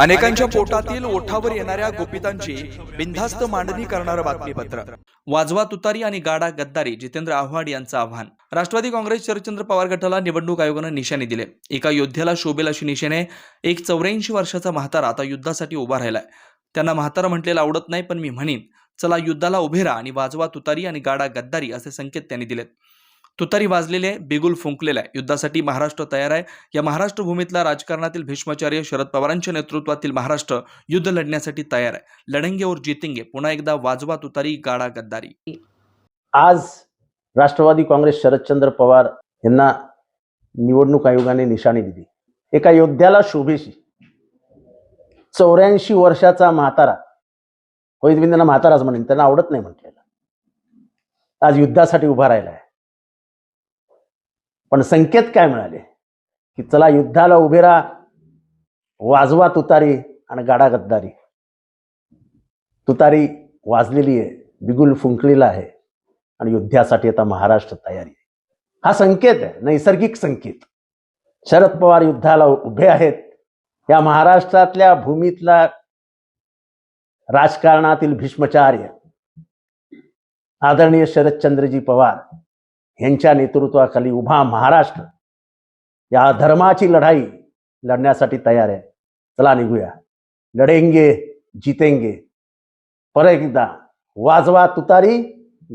अनेकांच्या पोटातील ओठावर येणाऱ्या गोपितांची बिनधास्त मांडणी करणारं बातमीपत्र. वाजवा तुतारी आणि गाडा गद्दारी जितेंद्र आव्हाड यांचं आव्हान. राष्ट्रवादी काँग्रेस शरदचंद्र पवार गटाला निवडणूक आयोगानं निशाणे दिले. एका योद्ध्याला शोभेल अशी निशाणे एक चौऱ्याऐंशी वर्षाचा म्हातारा आता युद्धासाठी उभा राहिलाय. त्यांना म्हातारा म्हटलेलं आवडत नाही पण मी म्हणीन चला युद्धाला उभे राहा आणि वाजवा तुतारी आणि गाडा गद्दारी असे संकेत त्यांनी दिलेत. तुतारी वाजलेले बिगुल फुंकलेला आहे. युद्धासाठी महाराष्ट्र तयार आहे. या महाराष्ट्र भूमीतला राजकारणातील भीष्माचार्य शरद पवारांच्या नेतृत्वातील महाराष्ट्र युद्ध लढण्यासाठी तयार आहे. लढेंगे और जितिंगे. पुन्हा एकदा वाजवा तुतारी गाडा गद्दारी. आज राष्ट्रवादी काँग्रेस शरदचंद्र पवार यांना निवडणूक आयोगाने निशाणी दिली. एका योद्ध्याला शोभेशी. चौऱ्याऐंशी वर्षाचा म्हातारा. होईल मी त्यांना म्हाताराच म्हणेन. त्यांना आवडत नाही म्हटलेला. आज युद्धासाठी उभा राहिला आहे पण संकेत काय मिळाले की चला युद्धाला उभे राहा वाजवा तुतारी आणि गाडा गद्दारी. तुतारी वाजलेली आहे बिगुल फुंकलेला आहे आणि युद्धासाठी आता महाराष्ट्र तयारी आहे. हा संकेत आहे नैसर्गिक संकेत. शरद पवार युद्धाला उभे आहेत. या महाराष्ट्रातल्या भूमीतला राजकारणातील भीष्मचार्य आदरणीय शरदचंद्रजी पवार यांच्या नेतृत्वाखाली उभा महाराष्ट्र या धर्माची लढाई लढण्यासाठी तयार आहे. चला निघूया. लढेंगे जितेंगे. पर एकदा वाजवा तुतारी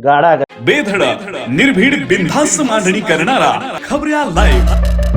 गाडा बेधडक निर्भीड बिनधास्त मांडणी करणारा खबऱ्या लाईव्ह